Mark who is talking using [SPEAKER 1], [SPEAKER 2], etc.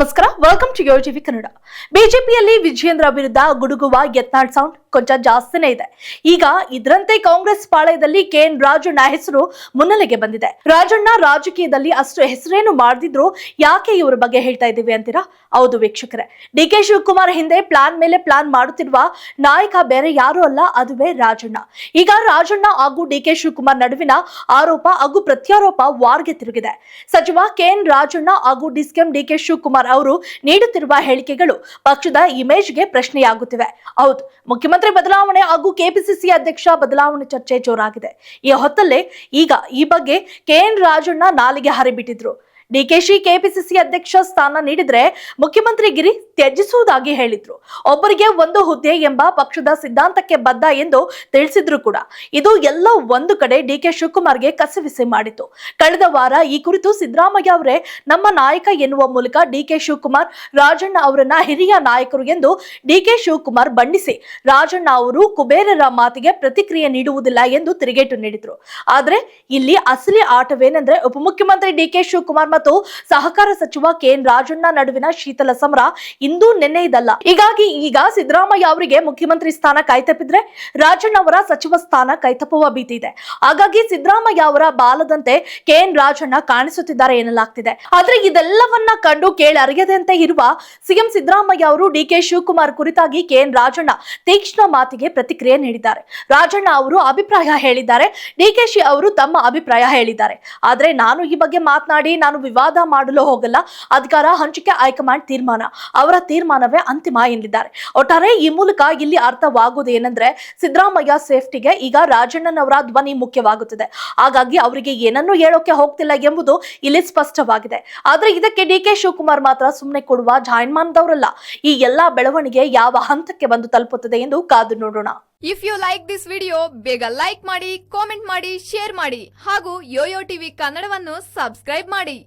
[SPEAKER 1] ನಮಸ್ಕಾರ. Welcome to TV Kannada ಬಿಜೆಪಿಯಲ್ಲಿ ವಿಜಯೇಂದ್ರ ವಿರುದ್ಧ ಗುಡುಗುವ ಯತ್ನಾಳ್ ಸೌಂಡ್ ಕೊಂಚ ಜಾಸ್ತಿನೇ ಇದೆ. ಈಗ ಇದರಂತೆ ಕಾಂಗ್ರೆಸ್ ಪಾಳಯದಲ್ಲಿ ಕೆ ಎನ್ ರಾಜಣ್ಣ ಹೆಸರು ಮುನ್ನೆಲೆಗೆ ಬಂದಿದೆ. ರಾಜಣ್ಣ ರಾಜಕೀಯದಲ್ಲಿ ಅಷ್ಟು ಹೆಸರೇನು ಮಾಡದಿದ್ರು ಯಾಕೆ ಇವರ ಬಗ್ಗೆ ಹೇಳ್ತಾ ಇದ್ದೀವಿ ಅಂತೀರಾ? ಹೌದು ವೀಕ್ಷಕರೇ. ಡಿ ಕೆ ಶಿವಕುಮಾರ್ ಹಿಂದೆ ಪ್ಲಾನ್ ಮೇಲೆ ಪ್ಲಾನ್ ಮಾಡುತ್ತಿರುವ ನಾಯಕ ಬೇರೆ ಯಾರು ಅಲ್ಲ, ಅದುವೇ ರಾಜಣ್ಣ. ಈಗ ರಾಜಣ್ಣ ಹಾಗೂ ಡಿ ಕೆ ಶಿವಕುಮಾರ್ ನಡುವಿನ ಆರೋಪ ಹಾಗೂ ಪ್ರತ್ಯಾರೋಪ ವಾರ್ಗೆ ತಿರುಗಿದೆ. ಸಚಿವ ಕೆ ಎನ್ ರಾಜಣ್ಣ ಹಾಗೂ ಡಿಸ್ಕೆಂ ಡಿ ಕೆ ಶಿವಕುಮಾರ್ ಅವರು ನೀಡುತ್ತಿರುವ ಹೇಳಿಕೆಗಳು ಪಕ್ಷದ ಇಮೇಜ್ಗೆ ಪ್ರಶ್ನೆಯಾಗುತ್ತಿವೆ. ಹೌದು, ಮುಖ್ಯಮಂತ್ರಿ ಬದಲಾವಣೆ ಹಾಗೂ ಕೆಪಿಸಿಸಿ ಅಧ್ಯಕ್ಷ ಬದಲಾವಣೆ ಚರ್ಚೆ ಜೋರಾಗಿದೆ. ಈ ಹೊತ್ತಲ್ಲೇ ಈಗ ಈ ಬಗ್ಗೆ ಕೆ. ಎನ್. ರಾಜಣ್ಣ ನಾಲಿಗೆ ಹರಿಬಿಟ್ಟಿದ್ರು. ಡಿಕೆಶಿ ಕೆಪಿಸಿಸಿ ಅಧ್ಯಕ್ಷ ಸ್ಥಾನ ನೀಡಿದ್ರೆ ಮುಖ್ಯಮಂತ್ರಿ ಗಿರಿ ತ್ಯಜಿಸುವುದಾಗಿ ಹೇಳಿದ್ರು. ಒಬ್ಬರಿಗೆ ಒಂದು ಹುದ್ದೆ ಎಂಬ ಪಕ್ಷದ ಸಿದ್ಧಾಂತಕ್ಕೆ ಬದ್ಧ ಎಂದು ತಿಳಿಸಿದ್ರು ಕೂಡ. ಇದು ಎಲ್ಲ ಒಂದು ಕಡೆ ಡಿ ಕೆ ಶಿವಕುಮಾರ್ಗೆ ಕಸವಿಸಿ ಮಾಡಿತು. ಕಳೆದ ವಾರ ಈ ಕುರಿತು ಸಿದ್ದರಾಮಯ್ಯ ಅವರೇ ನಮ್ಮ ನಾಯಕ ಎನ್ನುವ ಮೂಲಕ ಡಿ ಕೆ ಶಿವಕುಮಾರ್, ರಾಜಣ್ಣ ಅವರನ್ನ ಹಿರಿಯ ನಾಯಕರು ಎಂದು ಡಿ ಕೆ ಶಿವಕುಮಾರ್ ಬಣ್ಣಿಸಿ, ರಾಜಣ್ಣ ಅವರು ಕುಬೇರರ ಮಾತಿಗೆ ಪ್ರತಿಕ್ರಿಯೆ ನೀಡುವುದಿಲ್ಲ ಎಂದು ತಿರುಗೇಟು ನೀಡಿದ್ರು. ಆದ್ರೆ ಇಲ್ಲಿ ಅಸಲಿ ಆಟವೇನೆಂದ್ರೆ ಉಪಮುಖ್ಯಮಂತ್ರಿ ಡಿ ಕೆ ಶಿವಕುಮಾರ್ ಮತ್ತು ಸಹಕಾರ ಸಚಿವ ಕೆ ಎನ್ ರಾಜಣ್ಣ ನಡುವಿನ ಶೀತಲ ಸಮರ ಇಂದು ನಿನ್ನೆಯದಲ್ಲ ಹೀಗಾಗಿ ಈಗ ಸಿದ್ದರಾಮಯ್ಯ ಅವರಿಗೆ ಮುಖ್ಯಮಂತ್ರಿ ಸ್ಥಾನ ಕೈತಪ್ಪಿದ್ರೆ ರಾಜಣ್ಣ ಅವರ ಸಚಿವ ಸ್ಥಾನ ಕೈತಪ್ಪುವ ಭೀತಿ ಇದೆ. ಹಾಗಾಗಿ ಸಿದ್ದರಾಮಯ್ಯ ಅವರ ಬಾಲದಂತೆ ಕೆ ಎನ್ ರಾಜಣ್ಣ ಕಾಣಿಸುತ್ತಿದ್ದಾರೆ ಎನ್ನಲಾಗ್ತಿದೆ. ಆದ್ರೆ ಇದೆಲ್ಲವನ್ನ ಕಂಡು ಕೇಳಿ ಅರಿಯದಂತೆ ಇರುವ ಸಿಎಂ ಸಿದ್ದರಾಮಯ್ಯ ಅವರು ಡಿ ಕೆ ಶಿವಕುಮಾರ್ ಕುರಿತಾಗಿ ಕೆ ಎನ್ ರಾಜಣ್ಣ ತೀಕ್ಷ್ಣ ಮಾತಿಗೆ ಪ್ರತಿಕ್ರಿಯೆ ನೀಡಿದ್ದಾರೆ. ರಾಜಣ್ಣ ಅವರು ಅಭಿಪ್ರಾಯ ಹೇಳಿದ್ದಾರೆ. ಡಿಕೆಶಿ ಅವರು ತಮ್ಮ ಅಭಿಪ್ರಾಯ ಹೇಳಿದ್ದಾರೆ. ಆದ್ರೆ ನಾನು ಈ ಬಗ್ಗೆ ಮಾತನಾಡಿ, ನಾನು ವಿವಾದ ಮಾಡಲು ಹೋಗಲ್ಲ. ಅಧಿಕಾರ ಹಂಚಿಕೆ ಹೈಕಮಾಂಡ್ ತೀರ್ಮಾನ. ಅವರ ತೀರ್ಮಾನವೇ ಅಂತಿಮ ಎಂದಿದ್ದಾರೆ. ಒಟ್ಟಾರೆ ಈ ಮೂಲಕ ಇಲ್ಲಿ ಅರ್ಥವಾಗುವುದು ಏನಂದ್ರೆ ಸಿದ್ದರಾಮಯ್ಯ ಸೇಫ್ಟಿಗೆ ಈಗ ರಾಜಣ್ಣನವರ ಧ್ವನಿ ಮುಖ್ಯವಾಗುತ್ತದೆ. ಹಾಗಾಗಿ ಅವರಿಗೆ ಏನನ್ನೂ ಹೇಳೋಕೆ ಹೋಗ್ತಿಲ್ಲ ಎಂಬುದು ಇಲ್ಲಿ ಸ್ಪಷ್ಟವಾಗಿದೆ. ಆದ್ರೆ ಇದಕ್ಕೆ ಡಿ ಕೆ ಶಿವಕುಮಾರ್ ಮಾತ್ರ ಸುಮ್ಮನೆ ಕೊಡುವ ಜಾಯಮಾನದವರಲ್ಲ ಈ ಎಲ್ಲಾ ಬೆಳವಣಿಗೆ ಯಾವ ಹಂತಕ್ಕೆ ಬಂದು ತಲುಪುತ್ತದೆ ಎಂದು ಕಾದು ನೋಡೋಣ.
[SPEAKER 2] If you like this video ಬೇಗ ಲೈಕ್ ಮಾಡಿ ಕಾಮೆಂಟ್ ಮಾಡಿ ಶೇರ್ ಮಾಡಿ ಹಾಗೂ ಯೋಯೋ ಟಿವಿ ಕನ್ನಡವನ್ನು ಸಬ್ಸ್ಕ್ರೈಬ್ ಮಾಡಿ.